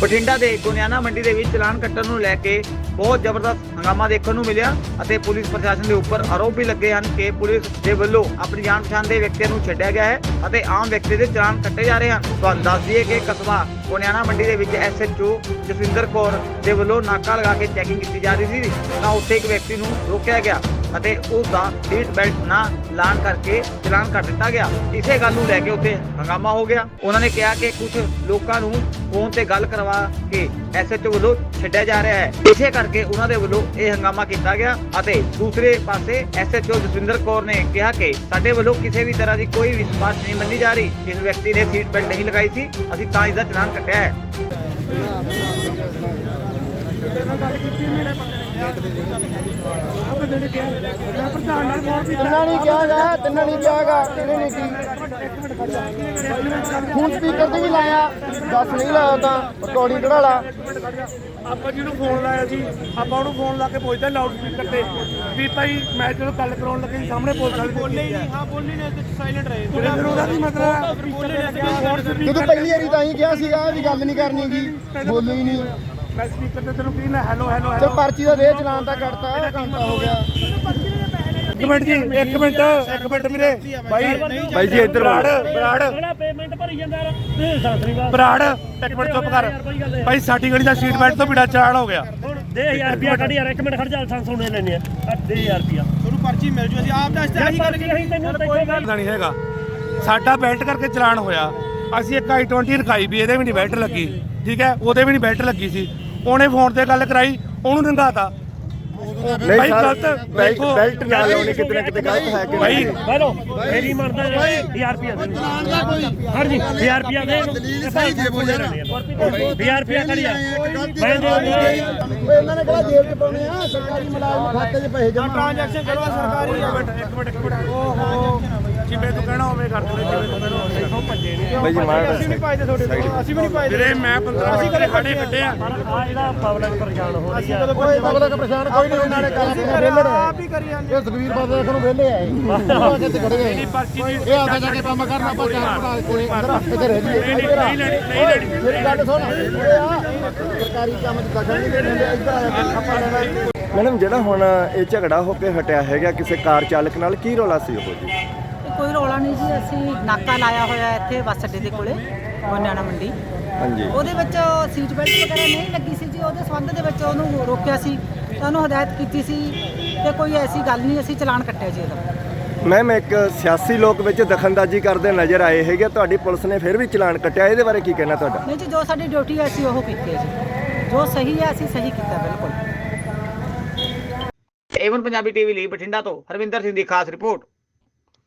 ਬਠਿੰਡਾ ਦੇ ਗੁਨਿਆਣਾ ਮੰਡੀ ਦੇ ਵਿੱਚ ਚਲਾਨ ਕੱਟਣ ਨੂੰ ਲੈ ਕੇ ਬਹੁਤ ਜ਼ਬਰਦਸਤ ਹੰਗਾਮਾ ਦੇਖਣ ਨੂੰ ਮਿਲਿਆ ਅਤੇ ਪੁਲਿਸ ਪ੍ਰਸ਼ਾਸਨ ਦੇ ਉੱਪਰ ਆਰੋਪ ਵੀ ਲੱਗੇ ਹਨ ਕਿ ਪੁਲਿਸ ਦੇ ਵੱਲੋਂ ਆਪਣੀ ਜਾਣ ਪਛਾਣ ਦੇ ਵਿਅਕਤੀਆਂ ਨੂੰ ਛੱਡਿਆ ਗਿਆ ਹੈ ਅਤੇ ਆਮ ਵਿਅਕਤੀ ਦੇ ਚਲਾਨ ਕੱਟੇ ਜਾ ਰਹੇ ਹਨ। ਤੁਹਾਨੂੰ ਦੱਸ ਦਈਏ ਕਿ ਕਸਬਾ ਗੁਨਿਆਣਾ ਮੰਡੀ ਦੇ ਵਿੱਚ ਐਸਐਚਓ ਜਸਵਿੰਦਰ ਕੌਰ ਦੇ ਵੱਲੋਂ ਨਾਕਾ ਲਗਾ ਕੇ ਚੈਕਿੰਗ ਕੀਤੀ ਜਾ ਰਹੀ ਸੀ ਤਾਂ ਉੱਥੇ ਇੱਕ ਵਿਅਕਤੀ ਨੂੰ ਰੋਕਿਆ ਗਿਆ। ਅਤੇ ਉਸ ਦਾ ਸੀਟ ਬੈਲਟ ਨਾ ਲਾਣ ਕਰਕੇ ਚਲਾਨ ਕੱਟ ਦਿੱਤਾ ਗਿਆ। ਇਸੇ ਗੱਲ ਨੂੰ ਲੈ ਕੇ ਉੱਥੇ ਹੰਗਾਮਾ ਹੋ ਗਿਆ। ਉਹਨਾਂ ਨੇ ਕਿਹਾ ਕਿ ਕੁਝ ਲੋਕਾਂ ਨੂੰ ਫੋਨ ਤੇ ਗੱਲ ਕਰਵਾ ਕੇ ਐਸਐਚਓ ਵੱਲੋਂ ਛੱਡਿਆ ਜਾ ਰਿਹਾ ਹੈ। ਇਸੇ ਕਰਕੇ ਉਹਨਾਂ ਦੇ ਵੱਲੋਂ ਇਹ ਹੰਗਾਮਾ ਕੀਤਾ ਗਿਆ ਅਤੇ ਦੂਸਰੇ ਪਾਸੇ ਐਸਐਚਓ ਜਸਵਿੰਦਰ ਕੌਰ ਨੇ ਕਿਹਾ ਕਿ ਸਾਡੇ ਵੱਲੋਂ ਕਿਸੇ ਵੀ ਤਰ੍ਹਾਂ ਦੀ ਕੋਈ ਵੀ ਸਿਫਾਰਿਸ਼ ਨਹੀਂ ਮੰਨੀ ਜਾ ਰਹੀ। ਇਸ ਵਿਅਕਤੀ ਨੇ ਸੀਟ ਬੈਲਟ ਨਹੀਂ ਲਗਾਈ ਸੀ, ਅਸੀਂ ਤਾਂ ਇਸ ਦਾ ਚਲਾਨ ਕੱਟਿਆ ਹੈ। ਤਿੰਨਾਂ ਨਹੀਂ ਕਿਹਾ ਗਾ ਤਿੰਨਾਂ ਨਹੀਂ ਕਿਹਾ ਗਾ ਤਿੰਨੇ ਨਹੀਂ ਕੀ। ਹੁਣ ਸਪੀਕਰ ਤੇ ਵੀ ਲਾਇਆ ਦੱਸ ਨਹੀਂ ਲਾਇਆ ਤਾਂ ਰਿਕਾਰਡਿੰਗ ਕਢਾ ਲਾ। ਆਪਾਂ ਜਿਹਨੂੰ ਫੋਨ ਲਾਇਆ ਸੀ ਆਪਾਂ ਉਹਨੂੰ ਫੋਨ ਲਾ ਕੇ ਪੁੱਛਦਾ ਲਾਊਡ ਸਪੀਕਰ ਤੇ ਵੀ ਭਾਈ ਮੈਂ ਜਦੋਂ ਗੱਲ ਕਰਾਉਣ ਲੱਗੇ ਸੀ ਸਾਹਮਣੇ ਪੁਲਿਸ ਵਾਲੇ ਬੋਲੇ ਨਹੀਂ ਹਾਂ ਬੋਲੇ ਨੇ ਤੇ ਸਾਇਲੈਂਟ ਰਹੇ। ਫਿਰ ਉਹਦਾ ਕੀ ਮਤਲਬ? ਬੋਲੇ ਨੇ ਫੋਨ ਜਦੋਂ ਪਹਿਲੀ ਵਾਰੀ ਤਾਂ ਹੀ ਕਿਹਾ ਸੀਗਾ ਵੀ ਗੱਲ ਨਹੀਂ ਕਰਨੀ ਗੀ ਬੋਲੂ ਹੀ ਨਹੀਂ। ਮੈਂ ਸਪੀਕਰ ਤੇ ਤੈਨੂੰ ਕੀ ਨਾ ਹੈਲੋ ਹੈਲੋ ਤੇ ਪਰਚੀ ਦਾ ਦੇ ਚਲਾਨ ਤਾਂ ਕੱਟਤਾ ਘੰਟਾ ਹੋ ਗਿਆ। ਇੱਕ ਮਿੰਟ ਜੀ ਇੱਕ ਮਿੰਟ ਇੱਕ ਮਿੰਟ ਵੀਰੇ। ਭਾਈ ਭਾਈ ਜੀ ਇੱਧਰ ਬਰਾੜ ਬਰਾੜ। ਜਿਹੜਾ ਪੇਮੈਂਟ ਭਰੀ ਜਾਂਦਾ ਯਾਰ? ਇਹ ਸਾਸਰੀ ਬਾਤ ਬਰਾੜ ਇੱਕ ਮਿੰਟ ਚੁੱਪ ਕਰ। ਭਾਈ ਸਾਡੀ ਗਲੀ ਦਾ ਸੀਟ ਬੈਲਟ ਤੋਂ ਬਿਨਾ ਚਾਲਾਨ ਹੋ ਗਿਆ। ਹੁਣ ਦੇ 1000 ਰੁਪਿਆ ਕੱਢ ਯਾਰ ਇੱਕ ਮਿੰਟ ਖੜ ਜਾ ਸੰਗ ਸੁਣੇ ਲੈਣੇ ਆ। ਆਹ ਦੇ 1000 ਰੁਪਿਆ ਤੁਹਾਨੂੰ ਪਰਚੀ ਮਿਲ ਜੂ ਅਸੀਂ ਆਪ ਦਾ ਯਾਰ ਪਰਚੀ ਅਸੀਂ ਤੈਨੂੰ ਤੇ ਕੋਈ ਗੱਲ ਪਤਾ ਨਹੀਂ ਹੈਗਾ। ਸਾਡਾ ਬੈਲਟ ਕਰਕੇ ਚਲਾਨ ਹੋਇਆ। ਅਸੀਂ ਇੱਕ i20 ਰਖਾਈ ਵੀ ਇਹਦੇ ਵੀ ਨਹੀਂ ਬੈਲਟ ਲੱਗੀ। ਠੀਕ ਹੈ? ਉਹਦੇ ਵੀ ਨਹੀਂ ਬੈਲਟ ਲੱਗੀ ਸੀ। ਉਹਨੇ ਫੋਨ ਤੇ ਗੱਲ ਕਰਾਈ ਉਹਨੂੰ ਨੰਗਾਤਾ ਭਾਈ ਗਲਤ ਦੇਖੋ ਬੈਲਟ ਨਾਲ ਲਾਉਣੀ ਕਿਤੇ ਨਾ ਕਿਤੇ ਗਲਤ ਹੈ ਕਿ ਭਾਈ ਹੈਲੋ ਮੇਰੀ ਮਰਦਾ 1000 ਰੁਪਿਆ ਦੇ ਹਰ ਜੀ 1000 ਰੁਪਿਆ ਦੇ ਸਹੀ ਦੇ ਬੋਲੇ 1000 ਰੁਪਿਆ ਯਾਰ ਮੈਂ ਦੇ ਇਹਨਾਂ ਨੇ ਕਿਹੜਾ ਜੇਬ 'ਚ ਪਾਉਣੇ ਆ? ਸਰਕਾਰੀ ਮੁਲਾਜ਼ਮ ਖਾਤੇ 'ਚ ਪੈਸੇ ਜਮ੍ਹਾਂ ਟ੍ਰਾਂਜੈਕਸ਼ਨ ਕਰਵਾ ਸਰਕਾਰੀ ਇੱਕ ਮਿੰਟ ਇੱਕ ਮਿੰਟ ਓਹੋ। ਜਿਵੇਂ ਤੂੰ ਕਹਿਣਾ ਉਵੇਂ ਕਰ ਦੇ ਜਿਵੇਂ ਤੂੰ ਕਹਿਣਾ ਇੱਥੋਂ ਭੱਜੇ ਨਹੀਂ ਬਾਈ ਜੀ ਮਾਰ ਅਸੀਂ ਨਹੀਂ ਪਾਈਦੇ ਤੁਹਾਡੇ ਕੋਲ ਅਸੀਂ ਵੀ ਨਹੀਂ ਪਾਈਦੇ ਵੀਰੇ ਮੈਂ 15 ਅਸੀਂ ਕਦੇ ਖੜੇ ਕੱਢੇ ਆ। ਜਿਹੜਾ ਪਬਲਿਕ ਪਰੇਸ਼ਾਨ ਹੋ ਰਹੀ ਆ ਓਏ ਬਗਲਾ ਕਾ ਪਰੇਸ਼ਾਨ ਕੋਈ ਨਹੀਂ ਨੇ ਆਪ ਹੀ ਕਰੀ ਜਾਂਦੇ ਇਹ ਸੁਖਵੀਰ ਬਾਦਲ ਦੇਖਣ ਨੂੰ ਵੇਲੇ ਆਏ ਉਹ ਕਿੱਥੇ ਖੜੇ ਗਏ ਨਹੀਂ ਪਰਚੀ ਦੀ ਇਹ ਆਉਂਦਾ ਜਾ ਕੇ ਕੰਮ ਕਰਨਾ ਆਪਾਂ ਚਾਰ ਭਰਾ ਕੋਲੇ ਇੱਧਰ ਇੱਧਰ ਰਹਿ ਜੀ ਨਹੀਂ ਨਹੀਂ ਨਹੀਂ ਲੈਣੀ ਨਹੀਂ ਲੈਣੀ। ਮੇਰੀ ਗੱਲ ਸੁਣ। ਓਏ ਆ ਸਰਕਾਰੀ ਕੰਮ 'ਚ ਦਖਲ ਨਹੀਂ ਦੇਣੇ ਹੁੰਦੇ ਇੱਧਰ ਆ ਕੇ ਆਪਾਂ ਲੈਣਾ। ਮੈਡਮ ਜਿਹੜਾ ਹੁਣ ਇਹ ਝਗੜਾ ਹੋ ਕੇ ਹਟਿਆ ਹੈਗਾ ਕਿਸੇ ਕਾਰ ਚਾਲਕ ਨਾਲ ਕੀ ਰੌਲਾ ਸੀ ਉਹ ਜੀ? ਕੋਈ ਰੌਲਾ ਨਹੀਂ ਜੀ ਅਸੀਂ ਨਾਕਾ ਲਾਇਆ ਹੋਇਆ ਇੱਥੇ ਬੱਸ ਅੱਡੇ ਦੇ ਕੋਲੇ ਗੋਨਿਆਣਾ ਮੰਡੀ। ਹਾਂਜੀ। ਉਹਦੇ ਵਿੱਚ ਸੀਟ ਬੈਲਟ ਵਗੈਰਾ ਨਹੀਂ ਲੱਗੀ ਸੀ ਜੀ ਉਹਦੇ ਸੰਬੰਧ ਦੇ ਵਿੱਚ ਉਹਨੂੰ ਰੋਕਿਆ ਸੀ। ਤਾਂ ਉਹਨੂੰ ਹਦਾਇਤ ਕੀਤੀ ਸੀ ਕਿ ਕੋਈ ਐਸੀ ਗੱਲ ਨਹੀਂ ਅਸੀਂ ਚਲਾਨ ਕੱਟਿਆ ਜੀ ਇਹਦਾ। ਮੈਮ ਇੱਕ ਸਿਆਸੀ ਲੋਕ ਵਿੱਚ ਦਖਲਅੰਦਾਜ਼ੀ ਕਰਦੇ ਨਜ਼ਰ ਆਏ ਹੈਗੇ ਤੁਹਾਡੀ ਪੁਲਿਸ ਨੇ ਫਿਰ ਵੀ ਚਲਾਨ ਕੱਟਿਆ। ਇਹਦੇ ਬਾਰੇ ਕੀ ਕਹਿਣਾ ਤੁਹਾਡਾ? ਨਹੀਂ ਜੀ ਜੋ ਸਾਡੀ ਡਿਊਟੀ ਹੈ ਅਸੀਂ ਉਹ ਕੀਤੀ ਹੈ ਜੀ। ਜੋ ਸਹੀ ਹੈ ਅਸੀਂ ਸਹੀ ਕੀਤਾ ਬਿਲਕੁਲ। ਏਵਨ ਪੰਜਾਬੀ ਟੀਵੀ ਲਈ ਬਠਿੰਡਾ ਤੋਂ ਹਰਵਿੰਦਰ ਸਿੰਘ ਦੀ ਖਾਸ ਰਿਪੋਰਟ।